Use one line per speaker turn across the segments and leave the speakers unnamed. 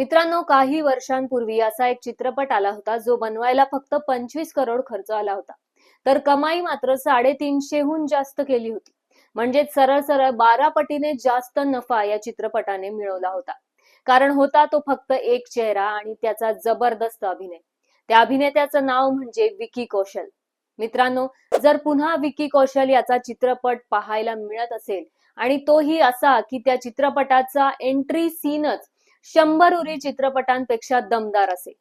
मित्रांनो काही वर्षांपूर्वी असा एक चित्रपट आला होता जो बनवायला फक्त पंचवीस करोड खर्च आला होता. तर कमाई मात्र साडेतीनशेहून जास्त केली होती. म्हणजेच सरळ सरळ बारा पटीने जास्त नफा या चित्रपटाने मिळवला होता. कारण होता तो फक्त एक चेहरा आणि त्याचा जबरदस्त अभिनय. त्या अभिनेत्याचं नाव म्हणजे विकी कौशल. मित्रांनो जर पुन्हा विकी कौशल याचा चित्रपट पाहायला मिळत असेल आणि तोही असा की त्या चित्रपटाचा एंट्री सीनच शंभर उरी चित्रपटांपेक्षा दमदार असेल.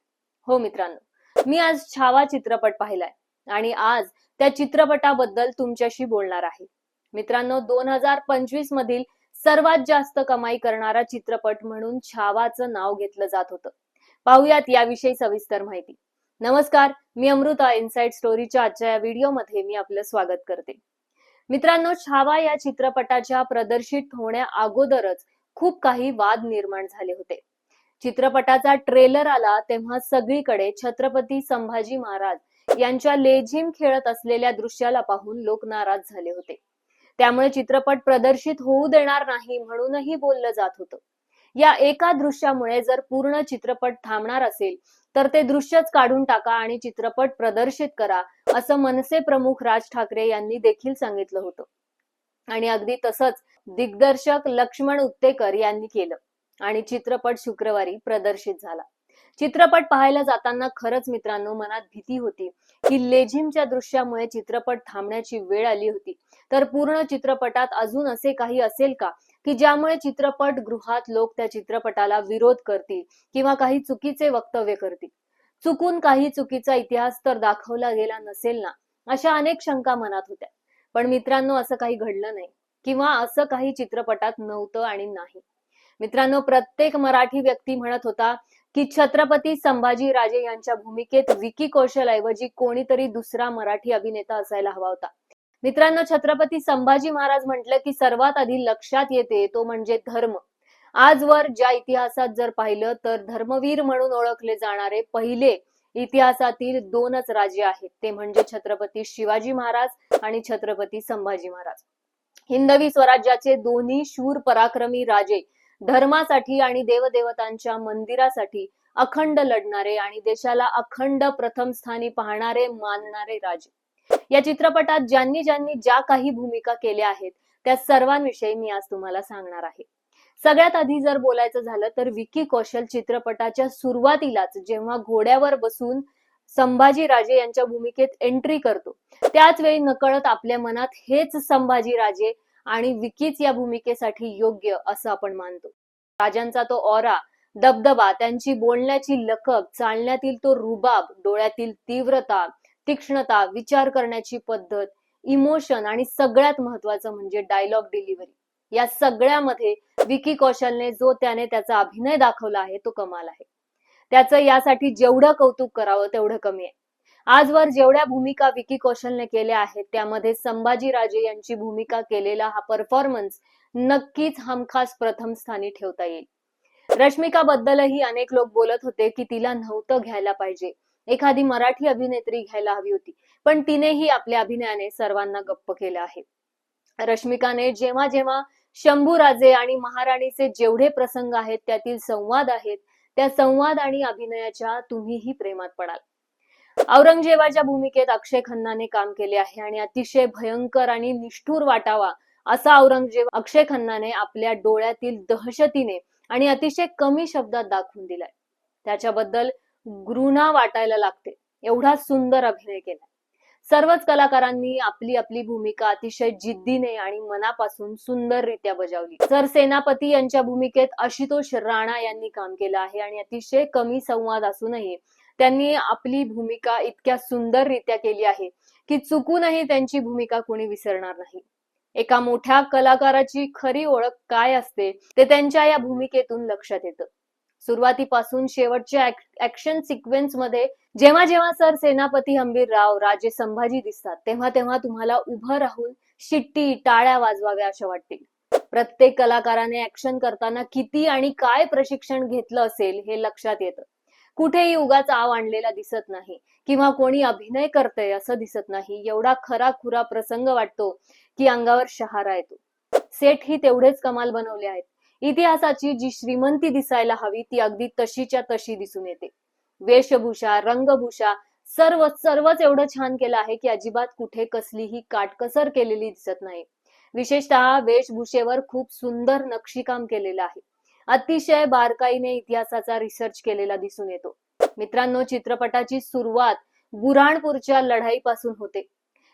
हो मित्रांनो मी आज छावा चित्रपट पाहिलाय आणि आज त्या चित्रपटाबद्दल तुमच्याशी बोलणार आहे. मित्रांनो दोन हजार पंचवीस मधील सर्वात जास्त कमाई करणारा चित्रपट म्हणून छावाचं नाव घेतलं जात होतं. पाहुयात याविषयी सविस्तर माहिती. नमस्कार मी अमृता इनसाइड स्टोरीच्या आजच्या या व्हिडिओमध्ये मी आपलं स्वागत करते. मित्रांनो छावा या चित्रपटाच्या प्रदर्शित होण्या अगोदरच खूप काही वाद निर्माण झाले होते. चित्रपटाचा ट्रेलर आला तेव्हा सगळीकडे छत्रपती संभाजी महाराज यांच्या लेझिम खेळत असलेल्या दृश्याला पाहून लोक नाराज झाले होते. त्यामुळे चित्रपट प्रदर्शित होऊ देणार नाही म्हणूनही बोललं जात होतं. या एका दृश्यामुळे जर पूर्ण चित्रपट थांबणार असेल तर ते दृश्यच काढून टाका आणि चित्रपट प्रदर्शित करा असं मनसे प्रमुख राज ठाकरे यांनी देखील सांगितलं होतं. आणि अगदी तसंच दिग्दर्शक लक्ष्मण उत्तेकर यांनी केलं. आणि चित्रपट शुक्रवारी प्रदर्शित झाला. चित्रपट पाहायला जाताना खरंच मित्रांनो मनात भीती होती की लेझिमच्या दृश्यामुळे चित्रपट थांबण्याची वेळ आली होती. तर पूर्ण चित्रपटात अजून असे काही असेल का? की ज्यामुळे चित्रपट गृहात लोक त्या चित्रपटाला विरोध करतील किंवा काही चुकीचे वक्तव्य करतील? चुकून काही चुकीचा इतिहास तर दाखवला गेला नसेल ना? अशा अनेक शंका मनात होत्या. पण मित्रांनो असं काही घडलं नाही. किंवा असं काही चित्रपटात नव्हतं आणि नाही. मित्रांनो प्रत्येक मराठी व्यक्ती म्हणत होता की छत्रपती संभाजी राजे यांच्या भूमिकेत विकी कौशल ऐवजी कोणीतरी दुसरा मराठी अभिनेता असायला हवा होता. मित्रांनो छत्रपती संभाजी महाराज म्हटलं की सर्वात आधी लक्षात येते तो म्हणजे धर्म. आजवर ज्या इतिहासात जर पाहिलं तर धर्मवीर म्हणून ओळखले जाणारे पहिले इतिहासातील दोनच राजे आहेत. ते म्हणजे छत्रपती शिवाजी महाराज आणि छत्रपती संभाजी महाराज. हिंदवी स्वराज्याचे दोन्ही शूर पराक्रमी राजे धर्मासाठी आणि देवदेवतांच्या मंदिरासाठी अखंड लढणारे आणि देशाला अखंड प्रथम स्थानी पाहणारे मानणारे राजे. या चित्रपटात ज्यांनी ज्यांनी ज्या काही भूमिका केल्या आहेत त्या सर्वांविषयी मी आज तुम्हाला सांगणार आहे. सगळ्यात आधी जर बोलायचं झालं तर विकी कौशल चित्रपटाच्या सुरुवातीलाच जेव्हा घोड्यावर बसून संभाजी राजे यांच्या भूमिकेत एंट्री करतो त्याच वेळी नकळत आपल्या मनात हेच संभाजी राजे आणि विकीच या भूमिकेसाठी योग्य असं आपण मानतो. राजांचा तो ऑरा दबदबा त्यांची बोलण्याची लकब चालण्यातील तो रुबाब डोळ्यातील तीव्रता तीक्ष्णता विचार करण्याची पद्धत इमोशन आणि सगळ्यात महत्वाचं म्हणजे डायलॉग डिलिव्हरी या सगळ्यामध्ये विकी कौशलने जो त्याने त्याचा अभिनय दाखवला आहे तो कमाल आहे. त्याचं यासाठी जेवढं कौतुक करावं तेवढं कमी आहे. आजवर जेवढ्या भूमिका विकी कौशलने केल्या आहेत त्यामध्ये संभाजीराजे यांची भूमिका केलेला हा परफॉर्मन्स नक्कीच हमखास प्रथम स्थानी ठेवता येईल. रश्मिका बद्दलही अनेक लोक बोलत होते की तिला नव्हतं घ्यायला पाहिजे. एखादी मराठी अभिनेत्री घ्यायला हवी होती पण तिनेही आपल्या अभिनयाने सर्वांना गप्प केलं आहे. रश्मिकाने जेव्हा जेव्हा शंभूराजे आणि महाराणीचे जेवढे प्रसंग आहेत त्यातील संवाद आहेत त्या संवाद आणि अभिनयाच्या तुम्हीही प्रेमात पडाल. औरंगजेबाच्या भूमिकेत अक्षय खन्नाने काम केले आहे आणि अतिशय भयंकर आणि निष्ठूर वाटावा असा औरंगजेब अक्षय खन्नाने आपल्या डोळ्यातील दहशतीने आणि अतिशय कमी शब्दात दाखवून दिलाय. त्याच्याबद्दल घृणा वाटायला लागते. एवढा सुंदर अभिनय केला सर्वच कलाकारांनी आपली आपली भूमिका अतिशय जिद्दीने आणि मनापासून सुंदररित्या बजावली. सर सेनापती यांच्या भूमिकेत आशुतोष राणा यांनी काम केलं आहे आणि अतिशय कमी संवाद असूनही त्यांनी आपली भूमिका इतक्या सुंदररित्या केली आहे की चुकूनही त्यांची भूमिका कोणी विसरणार नाही. एका मोठ्या कलाकाराची खरी ओळख काय असते ते त्यांच्या या भूमिकेतून लक्षात येतं. सुरुवातीपासून शेवटच्या ऍक्शन सिक्वेन्समध्ये जेव्हा जेव्हा सर सेनापती हंबीर राव राजे संभाजी दिसतात तेव्हा तेव्हा तुम्हाला उभं राहून शिट्टी टाळ्या वाजवाव्या अशा वाटतील. प्रत्येक कलाकाराने ऍक्शन करताना किती आणि काय प्रशिक्षण घेतलं असेल हे लक्षात येतं. कुठेही उगाच आव आणलेला दिसत नाही किंवा कोणी अभिनय करतय असं दिसत नाही एवढा खरा खुरा प्रसंग वाटतो की अंगावर शहारा येतो. सेट ही तेवढेच कमाल बनवले आहेत. इतिहासाची जी श्रीमंती दिसायला हवी ती अगदी तशीच्या तशी दिसून येते. वेशभूषा रंगभूषा सर्व सर्वच एवढं छान केलं आहे की अजिबात कुठे कसलीही काटकसर केलेली दिसत नाही. विशेषतः वेशभूषेवर खूप सुंदर नक्षीकाम केलेलं आहे. अतिशय बारकाईने इतिहासाचा रिसर्च केलेला दिसून येतो. मित्रांनो चित्रपटाची सुरुवात बुराणपूरच्या लढाईपासून होते.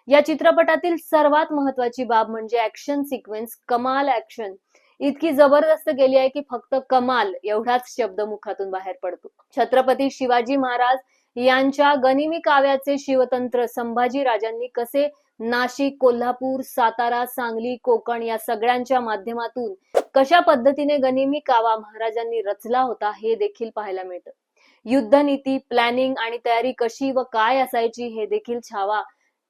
या चित्रपटातील सर्वात महत्वाची बाब म्हणजे ऍक्शन सिक्वेन्स कमाल ऍक्शन इतकी जबरदस्त गेली आहे की फक्त कमाल एवढाच शब्द मुखातून बाहेर पडतो. छत्रपती शिवाजी महाराज यांच्या गनिमी काव्याचे शिवतंत्र संभाजी राजांनी कसे नाशिक कोल्हापूर सातारा सांगली कोकण या सगळ्यांच्या माध्यमातून कशा पद्धतीने गनिमी कावा महाराजांनी रचला होता हे देखील पाहायला मिळतं. युद्धनीती प्लॅनिंग आणि तयारी कशी व काय असायची हे देखील छावा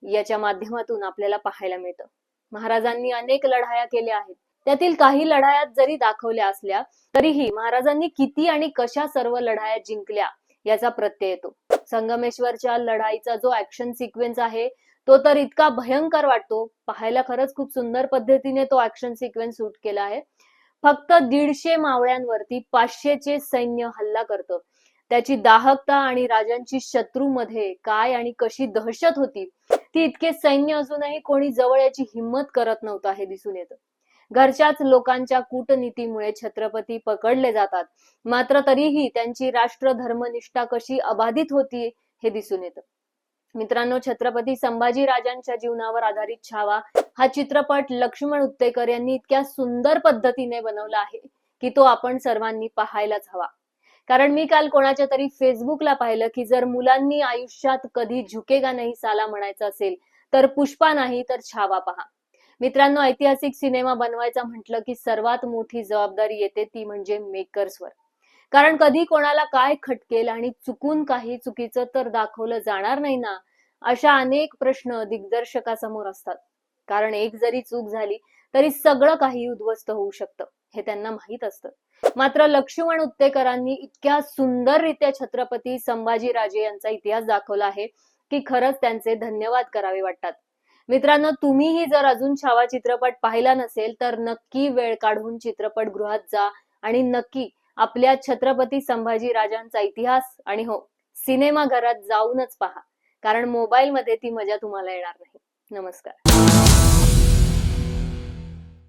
याच्या माध्यमातून आपल्याला पाहायला मिळतं. महाराजांनी अनेक लढाया केल्या आहेत. त्यातील काही लढायात जरी दाखवल्या असल्या तरीही महाराजांनी किती आणि कशा सर्व लढाया जिंकल्या याचा प्रत्यय येतो. संगमेश्वरच्या लढाईचा जो ऍक्शन सिक्वेन्स आहे तो तर इतका भयंकर वाटतो. पाहायला खरंच खूप सुंदर पद्धतीने तो ऍक्शन सिक्वेन्स शूट केला आहे. फक्त दीडशे मावळ्यांवरती पाचशेचे सैन्य हल्ला करतं. त्याची दाहकता आणि राजांची शत्रूमध्ये काय आणि कशी दहशत होती ती इतके सैन्य असूनही कोणी जवळ याची हिंमत करत नव्हता हे दिसून येतं. घरच्याच लोकांच्या कूटनीतीमुळे छत्रपती पकडले जातात. मात्र तरीही त्यांची राष्ट्र धर्मनिष्ठा कशी अबाधित होती हे दिसून येतं. मित्रांनो छत्रपती संभाजी राजांच्या जीवनावर आधारित छावा हा चित्रपट लक्ष्मण उत्तेकर यांनी इतक्या सुंदर पद्धतीने बनवला आहे की तो आपण सर्वांनी पाहायलाच हवा. कारण मी काल कोणाच्या तरी फेसबुकला पाहिलं की जर मुलांनी आयुष्यात कधी झुकेगा नाही साला म्हणायचं असेल तर पुष्पा नाही तर छावा पहा. मित्रांनो ऐतिहासिक सिनेमा बनवायचा म्हटलं की सर्वात मोठी जबाबदारी येते ती म्हणजे मेकर्सवर. कारण कधी कोणाला काय खटकेल आणि चुकून काही चुकीचं तर दाखवलं जाणार नाही ना अशा अनेक प्रश्न दिग्दर्शकासमोर असतात. कारण एक जरी चूक झाली तरी सगळं काही उद्ध्वस्त होऊ शकतं हे त्यांना माहीत असतं. मात्र लक्ष्मण उत्तेकरांनी इतक्या सुंदररित्या छत्रपती संभाजीराजे यांचा इतिहास दाखवला आहे की खरंच त्यांचे धन्यवाद करावे वाटतात. मित्रांनो तुम्हीही जर अजून छावा चित्रपट पाहिला नसेल तर नक्की वेळ काढून चित्रपटगृहात जा आणि नक्की आपल्या छत्रपती संभाजी राजांचा इतिहास आणि हो सिनेमा घरात जाऊनच पहा. कारण मोबाईलमध्ये ती मजा तुम्हाला येणार नाही. नमस्कार.